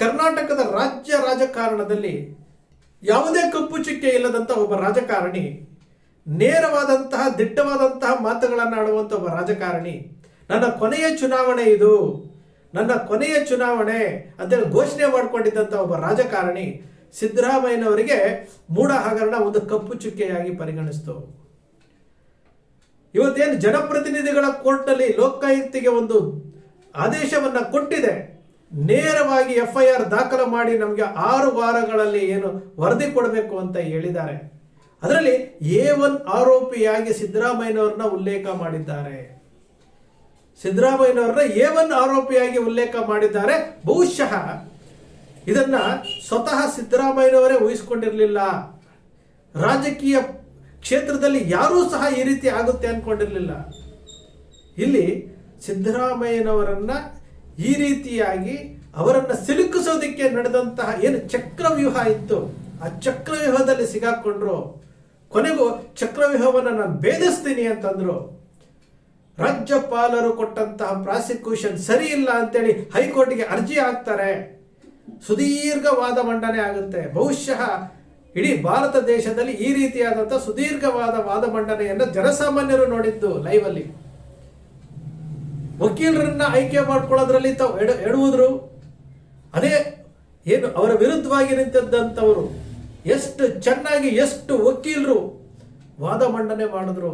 ಕರ್ನಾಟಕದ ರಾಜ್ಯ ರಾಜಕಾರಣದಲ್ಲಿ ಯಾವುದೇ ಕಪ್ಪು ಚುಕ್ಕೆ ಇಲ್ಲದಂತ ಒಬ್ಬ ರಾಜಕಾರಣಿ, ನೇರವಾದಂತಹ, ದಿಟ್ಟವಾದಂತಹ ಮಾತುಗಳನ್ನು ಆಡುವಂತ ಒಬ್ಬ ರಾಜಕಾರಣಿ, ನನ್ನ ಕೊನೆಯ ಚುನಾವಣೆ ಇದು, ನನ್ನ ಕೊನೆಯ ಚುನಾವಣೆ ಅಂತೇಳಿ ಘೋಷಣೆ ಮಾಡಿಕೊಂಡಿದ್ದಂಥ ಒಬ್ಬ ರಾಜಕಾರಣಿ ಸಿದ್ದರಾಮಯ್ಯನವರಿಗೆ ಮೂಢ ಹಗರಣ ಒಂದು ಕಪ್ಪು ಚುಕ್ಕೆಯಾಗಿ ಪರಿಗಣಿಸ್ತು. ಇವತ್ತೇನು ಜನಪ್ರತಿನಿಧಿಗಳ ಕೋರ್ಟ್ನಲ್ಲಿ ಲೋಕಾಯುಕ್ತಿಗೆ ಒಂದು ಆದೇಶವನ್ನು ಕೊಟ್ಟಿದೆ. ನೇರವಾಗಿ ಎಫ್ ಐ ಆರ್ ದಾಖಲು ಮಾಡಿ ನಮಗೆ ಆರು ವಾರಗಳಲ್ಲಿ ಏನು ವರದಿ ಕೊಡಬೇಕು ಅಂತ ಹೇಳಿದ್ದಾರೆ. ಅದರಲ್ಲಿ ಎ ಒನ್ ಆರೋಪಿಯಾಗಿ ಸಿದ್ದರಾಮಯ್ಯನವ್ರನ್ನ ಉಲ್ಲೇಖ ಮಾಡಿದ್ದಾರೆ. ಸಿದ್ದರಾಮಯ್ಯನವ್ರನ್ನ ಎ ಒನ್ ಆರೋಪಿಯಾಗಿ ಉಲ್ಲೇಖ ಮಾಡಿದ್ದಾರೆ. ಬಹುಶಃ ಇದನ್ನ ಸ್ವತಃ ಸಿದ್ದರಾಮಯ್ಯನವರೇ ಊಹಿಸಿಕೊಂಡಿರಲಿಲ್ಲ. ರಾಜಕೀಯ ಕ್ಷೇತ್ರದಲ್ಲಿ ಯಾರೂ ಸಹ ಈ ರೀತಿ ಆಗುತ್ತೆ ಅನ್ಕೊಂಡಿರಲಿಲ್ಲ. ಇಲ್ಲಿ ಸಿದ್ದರಾಮಯ್ಯನವರನ್ನ ಈ ರೀತಿಯಾಗಿ ಅವರನ್ನು ಸಿಲುಕಿಸೋದಕ್ಕೆ ನಡೆದಂತಹ ಏನು ಚಕ್ರವ್ಯೂಹ ಇತ್ತು, ಆ ಚಕ್ರವ್ಯೂಹದಲ್ಲಿ ಸಿಗಾಕೊಂಡ್ರು, ಕೊನೆಗೂ ಚಕ್ರವ್ಯೂಹವನ್ನು ನಾನು ಭೇದಿಸ್ತೀನಿ ಅಂತಂದ್ರು, ರಾಜ್ಯಪಾಲರು ಕೊಟ್ಟಂತಹ ಪ್ರಾಸಿಕ್ಯೂಷನ್ ಸರಿ ಇಲ್ಲ ಅಂತೇಳಿ ಹೈಕೋರ್ಟ್ಗೆ ಅರ್ಜಿ ಹಾಕ್ತಾರೆ. ಸುದೀರ್ಘವಾದ ಮಂಡನೆ ಆಗುತ್ತೆ. ಬಹುಶಃ ಇಡೀ ಭಾರತ ದೇಶದಲ್ಲಿ ಈ ರೀತಿಯಾದಂಥ ಸುದೀರ್ಘವಾದ ವಾದ ಮಂಡನೆಯನ್ನು ಜನಸಾಮಾನ್ಯರು ನೋಡಿದ್ದು ಲೈವ್ ಅಲ್ಲಿ. ವಕೀಲರನ್ನ ಆಯ್ಕೆ ಮಾಡ್ಕೊಳ್ಳೋದ್ರಲ್ಲಿ ತಾವು ಎಡ, ಎಡುವುದ್ರು. ಅದೇ ಏನು ಅವರ ವಿರುದ್ಧವಾಗಿ ನಿಂತಿದ್ದಂಥವರು, ಎಷ್ಟು ಚೆನ್ನಾಗಿ ಎಷ್ಟು ವಕೀಲರು ವಾದ ಮಂಡನೆ ಮಾಡಿದ್ರು.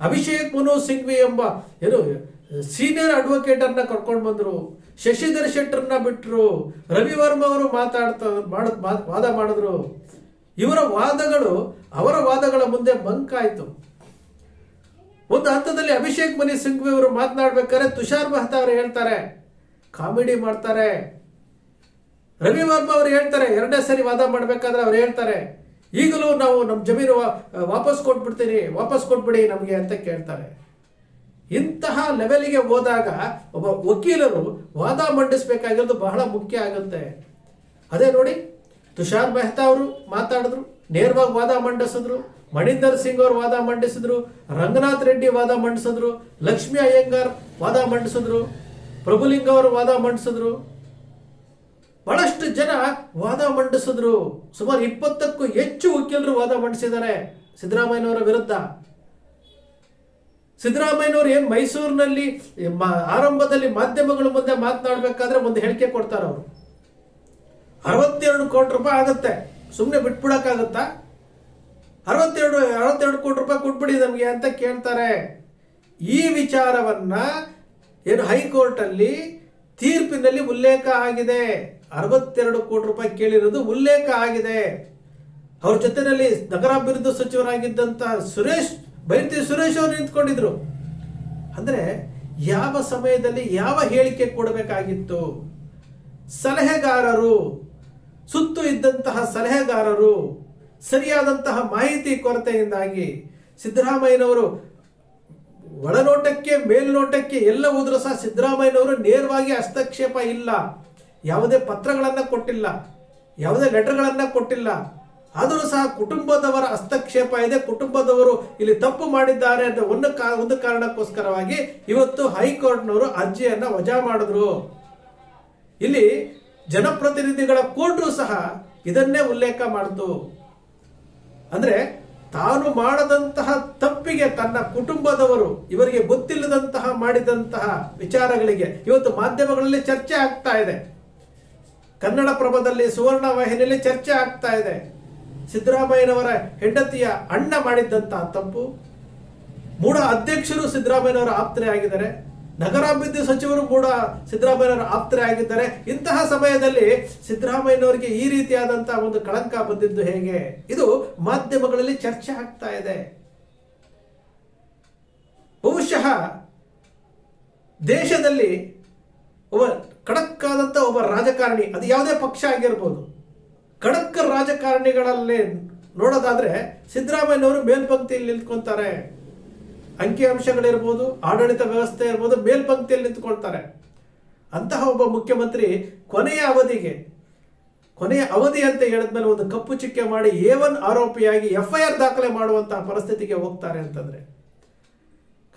ಅಭಿಷೇಕ್ ಮನು ಸಿಂಘ್ವಿ ಎಂಬ ಏನು ಸೀನಿಯರ್ ಅಡ್ವೊಕೇಟ್ ಅನ್ನ ಕರ್ಕೊಂಡು ಬಂದ್ರು. ಶಶಿಧರ್ ಶೆಟ್ಟರ್ನ ಬಿಟ್ರು. ರವಿವರ್ಮ ಅವರು ಮಾತಾಡ್ತಾ, ಮಾಡ ವಾದ ಮಾಡಿದ್ರು. ಇವರ ವಾದಗಳು ಅವರ ವಾದಗಳ ಮುಂದೆ ಬಂಕಾಯ್ತು ಒಂದು ಹಂತದಲ್ಲಿ ಅಭಿಷೇಕ್ ಮನಿ ಸಿಂಘ್ವಿ ಅವರು ಮಾತನಾಡ್ಬೇಕಾದ್ರೆ ತುಷಾರ್ ಮೆಹ್ತಾ ಅವರು ಹೇಳ್ತಾರೆ, ಕಾಮಿಡಿ ಮಾಡ್ತಾರೆ. ರವಿ ವರ್ಮ ಅವರು ಹೇಳ್ತಾರೆ ಎರಡನೇ ಸರಿ ವಾದ ಮಾಡಬೇಕಾದ್ರೆ ಅವ್ರು ಹೇಳ್ತಾರೆ, ಈಗಲೂ ನಾವು ನಮ್ಮ ಜಮೀನು ವಾಪಸ್ ಕೊಟ್ಬಿಡ್ತೀನಿ, ವಾಪಸ್ ಕೊಟ್ಬಿಡಿ ನಮಗೆ ಅಂತ ಕೇಳ್ತಾರೆ. ಇಂತಹ ಲೆವೆಲ್ಗೆ ಹೋದಾಗ ಒಬ್ಬ ವಕೀಲರು ವಾದ ಮಂಡಿಸಬೇಕಾಗಿರೋದು ಬಹಳ ಮುಖ್ಯ ಆಗುತ್ತೆ. ಅದೇ ನೋಡಿ, ತುಷಾರ್ ಮೆಹ್ತಾ ಅವರು ಮಾತಾಡಿದ್ರು, ನೇರವಾಗಿ ವಾದ ಮಂಡಿಸಿದ್ರು ಮಣಿಂದರ್ ಸಿಂಗ್ ಅವರು ವಾದ ಮಂಡಿಸಿದ್ರು, ರಂಗನಾಥ್ ರೆಡ್ಡಿ ವಾದ ಮಂಡಿಸಿದ್ರು, ಲಕ್ಷ್ಮಿ ಅಯ್ಯಂಗಾರ್ ವಾದ ಮಂಡಿಸಿದ್ರು, ಪ್ರಭುಲಿಂಗ ಅವರು ವಾದ ಮಂಡಿಸಿದ್ರು. ಬಹಳಷ್ಟು ಜನ ವಾದ ಮಂಡಿಸಿದ್ರು. ಸುಮಾರು ಇಪ್ಪತ್ತಕ್ಕೂ ಹೆಚ್ಚು ವಕೀಲರು ವಾದ ಮಂಡಿಸಿದ್ದಾರೆ ಸಿದ್ದರಾಮಯ್ಯನವರ ವಿರುದ್ಧ. ಸಿದ್ದರಾಮಯ್ಯನವರು ಏನು ಮೈಸೂರಿನಲ್ಲಿ ಆರಂಭದಲ್ಲಿ ಮಾಧ್ಯಮಗಳ ಮುಂದೆ ಮಾತನಾಡಬೇಕಾದ್ರೆ ಒಂದು ಹೇಳಿಕೆ ಕೊಡ್ತಾರೆ ಅವರು ಅರವತ್ತೆರಡು ಕೋಟಿ ರೂಪಾಯಿ ಆಗುತ್ತೆ. ಸುಮ್ಮನೆ ಬಿಟ್ಬಿಡಕ್ಕಾಗತ್ತಾ? ಅರವತ್ತೆರಡು ಅರವತ್ತೆರಡು ಕೋಟಿ ರೂಪಾಯಿ ಕೊಟ್ಬಿಡಿ ನಮಗೆ ಅಂತ ಕೇಳ್ತಾರೆ. ಈ ವಿಚಾರವನ್ನ ಏನು ಹೈಕೋರ್ಟ್ ಅಲ್ಲಿ ತೀರ್ಪಿನಲ್ಲಿ ಉಲ್ಲೇಖ ಆಗಿದೆ. ಅರವತ್ತೆರಡು ಕೋಟಿ ರೂಪಾಯಿ ಕೇಳಿರೋದು ಉಲ್ಲೇಖ ಆಗಿದೆ. ಅವ್ರ ಜೊತೆನಲ್ಲಿ ನಗರಾಭಿವೃದ್ಧಿ ಸಚಿವರಾಗಿದ್ದಂತ ಸುರೇಶ್, ಬೈರತಿ ಸುರೇಶ್ ಅವರು ನಿಂತ್ಕೊಂಡಿದ್ರು. ಅಂದ್ರೆ ಯಾವ ಸಮಯದಲ್ಲಿ ಯಾವ ಹೇಳಿಕೆ ಕೊಡಬೇಕಾಗಿತ್ತು? ಸಲಹೆಗಾರರು, ಸುತ್ತು ಇದ್ದಂತಹ ಸಲಹೆಗಾರರು ಸರಿಯಾದಂತಹ ಮಾಹಿತಿ ಕೊರತೆಯಿಂದಾಗಿ ಸಿದ್ದರಾಮಯ್ಯನವರು ಒಳನೋಟಕ್ಕೆ, ಮೇಲ್ನೋಟಕ್ಕೆ ಎಲ್ಲ ಹೋದ್ರೂ ಸಹ ಸಿದ್ದರಾಮಯ್ಯನವರು ನೇರವಾಗಿ ಹಸ್ತಕ್ಷೇಪ ಇಲ್ಲ. ಯಾವುದೇ ಪತ್ರಗಳನ್ನು ಕೊಟ್ಟಿಲ್ಲ. ಯಾವುದೇ ಲೆಟರ್ಗಳನ್ನ ಕೊಟ್ಟಿಲ್ಲ. ಆದರೂ ಸಹ ಕುಟುಂಬದವರ ಹಸ್ತಕ್ಷೇಪ ಇದೆ. ಕುಟುಂಬದವರು ಇಲ್ಲಿ ತಪ್ಪು ಮಾಡಿದ್ದಾರೆ ಅಂತ ಒಂದು ಕಾ- ಒಂದು ಕಾರಣಕ್ಕೋಸ್ಕರವಾಗಿ ಇವತ್ತು ಹೈಕೋರ್ಟ್ನವರು ಅರ್ಜಿಯನ್ನ ವಜಾ ಮಾಡಿದ್ರು. ಇಲ್ಲಿ ಜನಪ್ರತಿನಿಧಿಗಳ ಕೋರ್ಟು ಸಹ ಇದನ್ನೇ ಉಲ್ಲೇಖ ಮಾಡಿತು. ಅಂದ್ರೆ ತಾನು ಮಾಡದಂತಹ ತಪ್ಪಿಗೆ ತನ್ನ ಕುಟುಂಬದವರು ಇವರಿಗೆ ಗೊತ್ತಿಲ್ಲದಂತಹ ಮಾಡಿದಂತಹ ವಿಚಾರಗಳಿಗೆ ಇವತ್ತು ಮಾಧ್ಯಮಗಳಲ್ಲಿ ಚರ್ಚೆ ಆಗ್ತಾ ಇದೆ. ಕನ್ನಡ ಪ್ರಭದಲ್ಲಿ ಸುವರ್ಣ ವಾಹಿನಿಯಲ್ಲಿ ಚರ್ಚೆ ಆಗ್ತಾ ಇದೆ. ಸಿದ್ದರಾಮಯ್ಯನವರ ಹೆಂಡತಿಯ ಅಣ್ಣ ಮಾಡಿದ್ದಂತಹ ತಪ್ಪು. ಮೂಢ ಅಧ್ಯಕ್ಷರು ಸಿದ್ದರಾಮಯ್ಯನವರ ಆಪ್ತರೇ ಆಗಿದ್ದಾರೆ. ನಗರಾಭಿವೃದ್ಧಿ ಸಚಿವರು ಕೂಡ ಸಿದ್ದರಾಮಯ್ಯನವರ ಆಪ್ತರೇ ಆಗಿದ್ದಾರೆ. ಇಂತಹ ಸಮಯದಲ್ಲಿ ಸಿದ್ದರಾಮಯ್ಯನವರಿಗೆ ಈ ರೀತಿಯಾದಂತಹ ಒಂದು ಕಳಂಕ ಬಂದಿದ್ದು ಹೇಗೆ? ಇದು ಮಾಧ್ಯಮಗಳಲ್ಲಿ ಚರ್ಚೆ ಆಗ್ತಾ ಇದೆ. ಬಹುಶಃ ದೇಶದಲ್ಲಿ ಒಬ್ಬ ಖಡಕ್ಕಾದಂಥ ಒಬ್ಬ ರಾಜಕಾರಣಿ, ಅದು ಯಾವುದೇ ಪಕ್ಷ ಆಗಿರ್ಬೋದು, ಖಡಕ್ ರಾಜಕಾರಣಿಗಳಲ್ಲಿ ನೋಡೋದಾದ್ರೆ ಸಿದ್ದರಾಮಯ್ಯನವರು ಮೇಲ್ಪಂಕ್ತಿಯಲ್ಲಿ ನಿಂತ್ಕೊಂತಾರೆ. ಅಂಕಿಅಂಶಗಳಿರ್ಬೋದು ಆಡಳಿತ ವ್ಯವಸ್ಥೆ ಇರ್ಬೋದು, ಮೇಲ್ಪಂಕ್ತಿಯಲ್ಲಿ ನಿಂತ್ಕೊಳ್ತಾರೆ. ಅಂತಹ ಒಬ್ಬ ಮುಖ್ಯಮಂತ್ರಿ ಕೊನೆಯ ಅವಧಿಗೆ, ಕೊನೆಯ ಅವಧಿ ಅಂತ ಹೇಳಿದ್ಮೇಲೆ ಒಂದು ಕಪ್ಪು ಚಿಕ್ಕೆ ಮಾಡಿ ಎ ಒನ್ ಆರೋಪಿಯಾಗಿ ಎಫ್ ಐ ಆರ್ ದಾಖಲೆ ಮಾಡುವಂತಹ ಪರಿಸ್ಥಿತಿಗೆ ಹೋಗ್ತಾರೆ ಅಂತಂದ್ರೆ.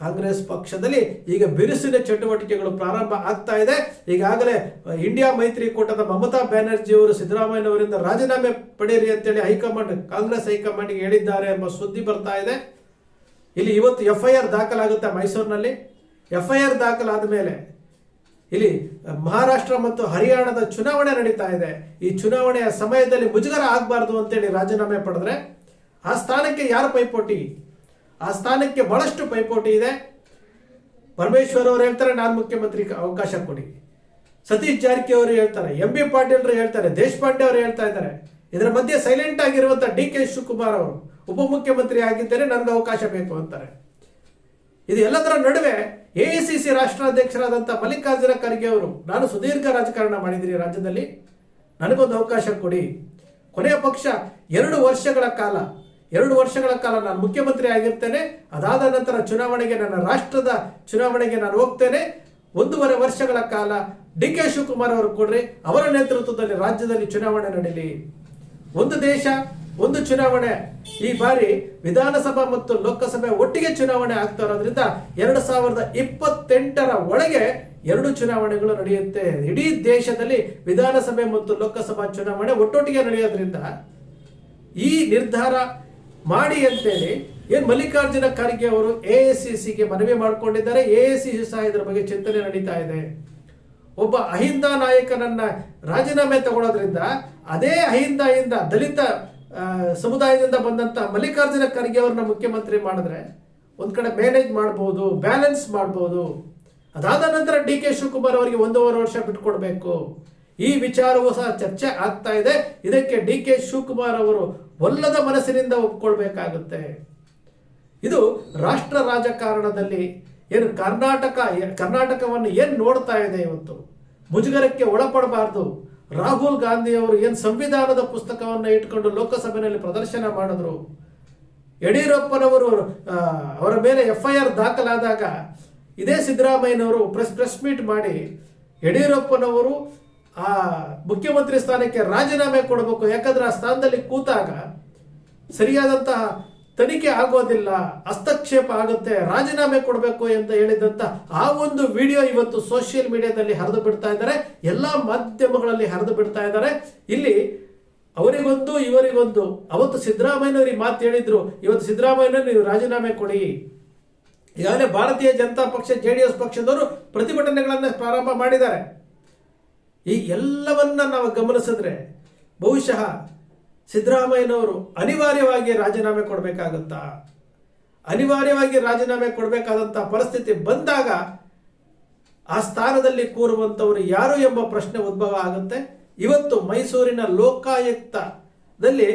ಕಾಂಗ್ರೆಸ್ ಪಕ್ಷದಲ್ಲಿ ಈಗ ಬಿರುಸಿನ ಚಟುವಟಿಕೆಗಳು ಪ್ರಾರಂಭ ಆಗ್ತಾ ಇದೆ. ಈಗಾಗಲೇ ಇಂಡಿಯಾ ಮೈತ್ರಿಕೂಟದ ಮಮತಾ ಬ್ಯಾನರ್ಜಿ ಅವರು ಸಿದ್ದರಾಮಯ್ಯ ರಾಜೀನಾಮೆ ಪಡೆಯಿರಿ ಅಂತೇಳಿ ಹೈಕಮಾಂಡ್, ಕಾಂಗ್ರೆಸ್ ಹೈಕಮಾಂಡ್ಗೆ ಹೇಳಿದ್ದಾರೆ ಎಂಬ ಸುದ್ದಿ ಬರ್ತಾ ಇದೆ. ಇಲ್ಲಿ ಇವತ್ತು ಎಫ್ ಐ ಆರ್ ದಾಖಲಾಗುತ್ತೆ ಮೈಸೂರಿನಲ್ಲಿ. ಎಫ್ ಐ ಆರ್ ದಾಖಲಾದ ಮೇಲೆ ಇಲ್ಲಿ ಮಹಾರಾಷ್ಟ್ರ ಮತ್ತು ಹರಿಯಾಣದ ಚುನಾವಣೆ ನಡೀತಾ ಇದೆ. ಈ ಚುನಾವಣೆಯ ಸಮಯದಲ್ಲಿ ಮುಜುಗರ ಆಗಬಾರ್ದು ಅಂತೇಳಿ ರಾಜೀನಾಮೆ ಪಡೆದ್ರೆ ಆ ಸ್ಥಾನಕ್ಕೆ ಯಾರು ಪೈಪೋಟಿ? ಆ ಸ್ಥಾನಕ್ಕೆ ಬಹಳಷ್ಟು ಪೈಪೋಟಿ ಇದೆ. ಪರಮೇಶ್ವರ್ ಅವರು ಹೇಳ್ತಾರೆ, ನಾನು ಮುಖ್ಯಮಂತ್ರಿ ಅವಕಾಶ ಕೊಡಿ. ಸತೀಶ್ ಜಾರಕಿಹೊಳಿ ಹೇಳ್ತಾರೆ, ಎಂ ಬಿ ಪಾಟೀಲ್ರು ಹೇಳ್ತಾರೆ, ದೇಶಪಾಂಡೆ ಅವರು ಹೇಳ್ತಾ ಇದ್ದಾರೆ. ಇದರ ಮಧ್ಯೆ ಸೈಲೆಂಟ್ ಆಗಿರುವಂತಹ ಡಿ ಕೆ ಶಿವಕುಮಾರ್ ಅವರು ಉಪಮುಖ್ಯಮಂತ್ರಿ ಆಗಿದ್ದರೆ ನನಗೆ ಅವಕಾಶ ಬೇಕು ಅಂತಾರೆ. ಇದು ಎಲ್ಲದರ ನಡುವೆ ಎಐಸಿಸಿ ರಾಷ್ಟ್ರಾಧ್ಯಕ್ಷರಾದಂಥ ಮಲ್ಲಿಕಾರ್ಜುನ ಖರ್ಗೆ ಅವರು, ನಾನು ಸುದೀರ್ಘ ರಾಜಕಾರಣ ಮಾಡಿದ್ದೀನಿ ರಾಜ್ಯದಲ್ಲಿ, ನನಗೊಂದು ಅವಕಾಶ ಕೊಡಿ. ಕೊನೆಯ ಪಕ್ಷ, ಎರಡು ವರ್ಷಗಳ ಕಾಲ, ಎರಡು ವರ್ಷಗಳ ಕಾಲ ನಾನು ಮುಖ್ಯಮಂತ್ರಿ ಆಗಿರ್ತೇನೆ, ಅದಾದ ನಂತರ ಚುನಾವಣೆಗೆ ನನ್ನ ರಾಷ್ಟ್ರದ ಚುನಾವಣೆಗೆ ನಾನು ಹೋಗ್ತೇನೆ. ಒಂದೂವರೆ ವರ್ಷಗಳ ಕಾಲ ಡಿ ಕೆ ಶಿವಕುಮಾರ್ ಅವರು ಕೊಡ್ರಿ, ಅವರ ನೇತೃತ್ವದಲ್ಲಿ ರಾಜ್ಯದಲ್ಲಿ ಚುನಾವಣೆ ನಡೀಲಿ. ಒಂದು ದೇಶ ಒಂದು ಚುನಾವಣೆ ಈ ಬಾರಿ ವಿಧಾನಸಭಾ ಮತ್ತು ಲೋಕಸಭೆ ಒಟ್ಟಿಗೆ ಚುನಾವಣೆ ಆಗ್ತಾ ಇರೋದ್ರಿಂದ ಎರಡು ಸಾವಿರದ ಇಪ್ಪತ್ತೆಂಟರ ಒಳಗೆ ಎರಡು ಚುನಾವಣೆಗಳು ನಡೆಯುತ್ತೆ. ಇಡೀ ದೇಶದಲ್ಲಿ ವಿಧಾನಸಭೆ ಮತ್ತು ಲೋಕಸಭಾ ಚುನಾವಣೆ ಒಟ್ಟೊಟ್ಟಿಗೆ ನಡೆಯೋದ್ರಿಂದ ಈ ನಿರ್ಧಾರ ಮಾಡಿ ಅಂತೇಳಿ ಏನ್ ಮಲ್ಲಿಕಾರ್ಜುನ ಖರ್ಗೆ ಅವರು ಎ ಮನವಿ ಮಾಡಿಕೊಂಡಿದ್ದಾರೆ. ಎ ಸಹ ಇದರ ಬಗ್ಗೆ ಚಿಂತನೆ ನಡೀತಾ ಇದೆ. ಒಬ್ಬ ಅಹಿಂದ ನಾಯಕನನ್ನ ರಾಜೀನಾಮೆ ತಗೊಳ್ಳೋದ್ರಿಂದ ಅದೇ ಅಹಿಂದದಿಂದ ದಲಿತ ಸಮುದಾಯದಿಂದ ಬಂದಂತ ಮಲ್ಲಿಕಾರ್ಜುನ ಖರ್ಗೆ ಅವ್ರನ್ನ ಮುಖ್ಯಮಂತ್ರಿ ಮಾಡಿದ್ರೆ ಒಂದ್ ಕಡೆ ಮ್ಯಾನೇಜ್ ಮಾಡ್ಬೋದು ಬ್ಯಾಲೆನ್ಸ್ ಮಾಡ್ಬೋದು. ಅದಾದ ನಂತರ ಡಿ ಕೆ ಶಿವಕುಮಾರ್ ಅವರಿಗೆ ಒಂದೂವರೆ ವರ್ಷ ಬಿಟ್ಟುಕೊಡ್ಬೇಕು ಈ ವಿಚಾರವೂ ಸಹ ಚರ್ಚೆ ಆಗ್ತಾ ಇದೆ. ಇದಕ್ಕೆ ಡಿ ಕೆ ಶಿವಕುಮಾರ್ ಅವರು ಒಲ್ಲದ ಮನಸ್ಸಿನಿಂದ ಒಪ್ಕೊಳ್ಬೇಕಾಗುತ್ತೆ. ಇದು ರಾಷ್ಟ್ರ ರಾಜಕಾರಣದಲ್ಲಿ ಏನು ಕರ್ನಾಟಕ, ಕರ್ನಾಟಕವನ್ನು ಏನು ನೋಡ್ತಾ ಇದೆ ಇವತ್ತು? ಮುಜುಗರಕ್ಕೆ ಒಳಪಡಬಾರ್ದು. ರಾಹುಲ್ ಗಾಂಧಿ ಅವರು ಏನು ಸಂವಿಧಾನದ ಪುಸ್ತಕವನ್ನು ಇಟ್ಕೊಂಡು ಲೋಕಸಭೆಯಲ್ಲಿ ಪ್ರದರ್ಶನ ಮಾಡಿದ್ರು? ಯಡಿಯೂರಪ್ಪನವರು ಅವರ ಮೇಲೆ ಎಫ್ ಐ ಆರ್ ದಾಖಲಾದಾಗ ಇದೇ ಸಿದ್ದರಾಮಯ್ಯನವರು ಪ್ರೆಸ್ ಪ್ರೆಸ್ ಮೀಟ್ ಮಾಡಿ ಯಡಿಯೂರಪ್ಪನವರು, ಆ, ಮುಖ್ಯಮಂತ್ರಿ ಸ್ಥಾನಕ್ಕೆ ರಾಜೀನಾಮೆ ಕೊಡಬೇಕು, ಯಾಕಂದ್ರೆ ಆ ಸ್ಥಾನದಲ್ಲಿ ಕೂತಾಗ ಸರಿಯಾದಂತಹ ತನಿಖೆ ಆಗೋದಿಲ್ಲ, ಹಸ್ತಕ್ಷೇಪ ಆಗುತ್ತೆ, ರಾಜೀನಾಮೆ ಕೊಡಬೇಕು ಅಂತ ಹೇಳಿದಂತ ಆ ಒಂದು ವಿಡಿಯೋ ಇವತ್ತು ಸೋಷಿಯಲ್ ಮೀಡಿಯಾದಲ್ಲಿ ಹರಿದು ಬಿಡ್ತಾ ಇದ್ದಾರೆ. ಎಲ್ಲಾ ಮಾಧ್ಯಮಗಳಲ್ಲಿ ಹರಿದು ಬಿಡ್ತಾ ಇದ್ದಾರೆ. ಇಲ್ಲಿ ಅವರಿಗೊಂದು, ಇವರಿಗೊಂದು. ಅವತ್ತು ಸಿದ್ದರಾಮಯ್ಯನವ್ರಿಗೆ ಮಾತು ಹೇಳಿದ್ರು. ಇವತ್ತು ಸಿದ್ದರಾಮಯ್ಯನ ನೀವು ರಾಜೀನಾಮೆ ಕೊಡಿ. ಈಗಾಗಲೇ ಭಾರತೀಯ ಜನತಾ ಪಕ್ಷ, ಜೆ ಡಿ ಎಸ್ ಪಕ್ಷದವರು ಪ್ರತಿಭಟನೆಗಳನ್ನ ಪ್ರಾರಂಭ ಮಾಡಿದ್ದಾರೆ. ಈ ಎಲ್ಲವನ್ನ ನಾವು ಗಮನಿಸಿದ್ರೆ ಬಹುಶಃ ಸಿದ್ದರಾಮಯ್ಯನವರು ಅನಿವಾರ್ಯವಾಗಿ ರಾಜೀನಾಮೆ ಕೊಡಬೇಕಾಗುತ್ತಾ? ಅನಿವಾರ್ಯವಾಗಿ ರಾಜೀನಾಮೆ ಕೊಡಬೇಕಾದಂತ ಪರಿಸ್ಥಿತಿ ಬಂದಾಗ ಆ ಸ್ಥಾನದಲ್ಲಿ ಕೂರುವಂತವರು ಯಾರು ಎಂಬ ಪ್ರಶ್ನೆ ಉದ್ಭವ ಆಗುತ್ತೆ. ಇವತ್ತು ಮೈಸೂರಿನ ಲೋಕಾಯುಕ್ತದಲ್ಲಿ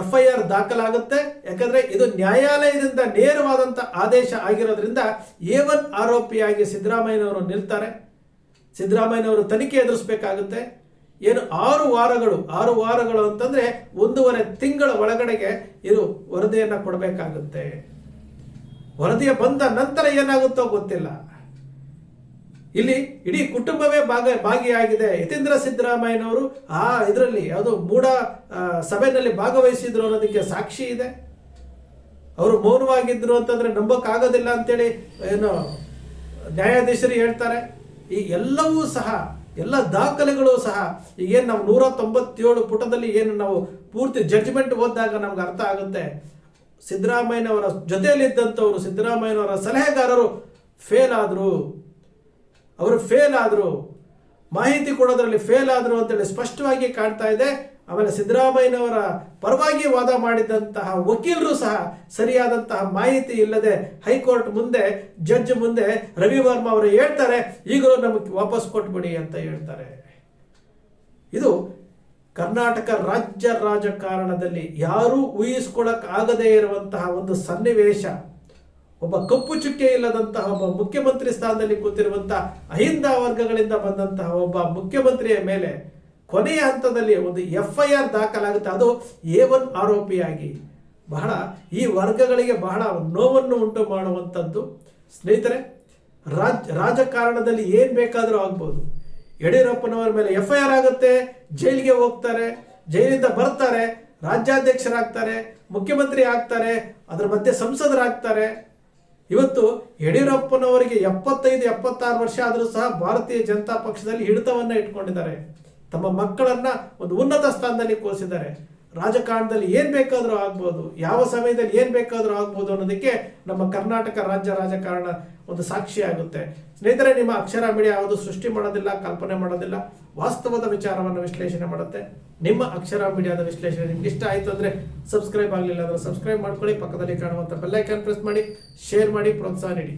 ಎಫ್ ಐ ಆರ್ ದಾಖಲಾಗುತ್ತೆ. ಯಾಕಂದರೆ ಇದು ನ್ಯಾಯಾಲಯದಿಂದ ನೇರವಾದಂಥ ಆದೇಶ ಆಗಿರೋದ್ರಿಂದ ಎ ಒನ್ ಆರೋಪಿಯಾಗಿ ಸಿದ್ದರಾಮಯ್ಯನವರು ನಿಲ್ತಾರೆ. ಸಿದ್ದರಾಮಯ್ಯನವರು ತನಿಖೆ ಎದುರಿಸಬೇಕಾಗುತ್ತೆ. ಏನು ಆರು ವಾರಗಳು ಆರು ವಾರಗಳು ಅಂತಂದ್ರೆ ಒಂದೂವರೆ ತಿಂಗಳ ಒಳಗಡೆಗೆ ಇದು ವರದಿಯನ್ನ ಕೊಡಬೇಕಾಗುತ್ತೆ. ವರದಿಯ ಬಂದ ನಂತರ ಏನಾಗುತ್ತೋ ಗೊತ್ತಿಲ್ಲ. ಇಲ್ಲಿ ಇಡೀ ಕುಟುಂಬವೇ ಭಾಗ ಭಾಗಿಯಾಗಿದೆ. ಯತೀಂದ್ರ ಸಿದ್ದರಾಮಯ್ಯನವರು ಆ ಇದರಲ್ಲಿ ಯಾವುದು ಆ, ಸಭೆಯಲ್ಲಿ ಭಾಗವಹಿಸಿದ್ರು ಅನ್ನೋದಕ್ಕೆ ಸಾಕ್ಷಿ ಇದೆ. ಅವರು ಮೌನವಾಗಿದ್ರು ಅಂತಂದ್ರೆ ನಂಬೋಕ್ಕಾಗೋದಿಲ್ಲ ಅಂತೇಳಿ ಏನು ನ್ಯಾಯಾಧೀಶರು ಹೇಳ್ತಾರೆ. ಈ ಎಲ್ಲವೂ ಸಹ ಎಲ್ಲ ದಾಖಲೆಗಳು ಸಹ ಈಗೇನು ನಾವು ನೂರ ತೊಂಬತ್ತೇಳು ಪುಟದಲ್ಲಿ ಏನು ನಾವು ಪೂರ್ತಿ ಜಡ್ಜ್ಮೆಂಟ್ ಓದಿದಾಗ ನಮ್ಗೆ ಅರ್ಥ ಆಗುತ್ತೆ. ಸಿದ್ದರಾಮಯ್ಯನವರ ಜೊತೆಯಲ್ಲಿದ್ದಂಥವರು, ಸಿದ್ದರಾಮಯ್ಯನವರ ಸಲಹೆಗಾರರು ಫೇಲ್ ಆದರು. ಅವರು ಫೇಲ್ ಆದರು. ಮಾಹಿತಿ ಕೊಡೋದ್ರಲ್ಲಿ ಫೇಲ್ ಆದರು ಅಂತೇಳಿ ಸ್ಪಷ್ಟವಾಗಿ ಕಾಣ್ತಾ ಇದೆ. ಆಮೇಲೆ ಸಿದ್ದರಾಮಯ್ಯನವರ ಪರವಾಗಿ ವಾದ ಮಾಡಿದಂತಹ ವಕೀಲರು ಸಹ ಸರಿಯಾದಂತಹ ಮಾಹಿತಿ ಇಲ್ಲದೆ ಹೈಕೋರ್ಟ್ ಮುಂದೆ, ಜಡ್ಜ್ ಮುಂದೆ ರವಿ ವರ್ಮ ಅವರು ಹೇಳ್ತಾರೆ, ಈಗಲೂ ನಮಗೆ ವಾಪಸ್ ಕೊಟ್ಬಿಡಿ ಅಂತ ಹೇಳ್ತಾರೆ. ಇದು ಕರ್ನಾಟಕ ರಾಜ್ಯ ರಾಜಕಾರಣದಲ್ಲಿ ಯಾರೂ ಊಹಿಸ್ಕೊಳಕ್ ಆಗದೇ ಇರುವಂತಹ ಒಂದು ಸನ್ನಿವೇಶ. ಒಬ್ಬ ಕಪ್ಪು ಚುಕ್ಕೆ ಇಲ್ಲದಂತಹ ಒಬ್ಬ ಮುಖ್ಯಮಂತ್ರಿ ಸ್ಥಾನದಲ್ಲಿ ಕೂತಿರುವಂತಹ ಅಹಿಂದ ವರ್ಗಗಳಿಂದ ಬಂದಂತಹ ಒಬ್ಬ ಮುಖ್ಯಮಂತ್ರಿಯ ಮೇಲೆ ಕೊನೆಯ ಹಂತದಲ್ಲಿ ಒಂದು ಎಫ್ ಐ ಆರ್ ದಾಖಲಾಗುತ್ತೆ. ಅದು ಎ ಒನ್ ಆರೋಪಿಯಾಗಿ. ಬಹಳ ಈ ವರ್ಗಗಳಿಗೆ ಬಹಳ ನೋವನ್ನು ಉಂಟು ಮಾಡುವಂಥದ್ದು. ಸ್ನೇಹಿತರೆ, ರಾಜ್, ರಾಜಕಾರಣದಲ್ಲಿ ಏನು ಬೇಕಾದರೂ ಆಗ್ಬೋದು. ಯಡಿಯೂರಪ್ಪನವರ ಮೇಲೆ ಎಫ್ ಐ ಆರ್ ಆಗುತ್ತೆ, ಜೈಲಿಗೆ ಹೋಗ್ತಾರೆ, ಜೈಲಿಂದ ಬರ್ತಾರೆ, ರಾಜ್ಯಾಧ್ಯಕ್ಷರಾಗ್ತಾರೆ, ಮುಖ್ಯಮಂತ್ರಿ ಆಗ್ತಾರೆ, ಅದರ ಮಧ್ಯೆ ಸಂಸದರಾಗ್ತಾರೆ. ಇವತ್ತು ಯಡಿಯೂರಪ್ಪನವರಿಗೆ ಎಪ್ಪತ್ತೈದು, ಎಪ್ಪತ್ತಾರು ವರ್ಷ ಆದರೂ ಸಹ ಭಾರತೀಯ ಜನತಾ ಪಕ್ಷದಲ್ಲಿ ಹಿಡಿತವನ್ನ ಇಟ್ಕೊಂಡಿದ್ದಾರೆ. ತಮ್ಮ ಮಕ್ಕಳನ್ನ ಒಂದು ಉನ್ನತ ಸ್ಥಾನದಲ್ಲಿ ಕೂರಿಸಿದ್ದಾರೆ. ರಾಜಕಾರಣದಲ್ಲಿ ಏನ್ ಬೇಕಾದರೂ ಆಗ್ಬೋದು, ಯಾವ ಸಮಯದಲ್ಲಿ ಏನ್ ಬೇಕಾದರೂ ಆಗ್ಬೋದು ಅನ್ನೋದಕ್ಕೆ ನಮ್ಮ ಕರ್ನಾಟಕ ರಾಜ್ಯ ರಾಜಕಾರಣ ಒಂದು ಸಾಕ್ಷಿ ಆಗುತ್ತೆ. ಸ್ನೇಹಿತರೆ, ನಿಮ್ಮ ಅಕ್ಷರ ಮೀಡಿಯಾ ಯಾವುದು ಸೃಷ್ಟಿ ಮಾಡೋದಿಲ್ಲ, ಕಲ್ಪನೆ ಮಾಡೋದಿಲ್ಲ, ವಾಸ್ತವದ ವಿಚಾರವನ್ನು ವಿಶ್ಲೇಷಣೆ ಮಾಡುತ್ತೆ. ನಿಮ್ಮ ಅಕ್ಷರ ಮೀಡಿಯಾದ ವಿಶ್ಲೇಷಣೆ ನಿಮ್ಗೆ ಇಷ್ಟ ಆಯ್ತು ಅಂದ್ರೆ ಸಬ್ಸ್ಕ್ರೈಬ್ ಆಗಲಿಲ್ಲ ಅಂದ್ರೆ ಸಬ್ಸ್ಕ್ರೈಬ್ ಮಾಡ್ಕೊಳ್ಳಿ, ಪಕ್ಕದಲ್ಲಿ ಕಾಣುವಂತ ಬೆಲ್ಲೈಕನ್ ಪ್ರೆಸ್ ಮಾಡಿ ಶೇರ್ ಮಾಡಿ, ಪ್ರೋತ್ಸಾಹ ನೀಡಿ.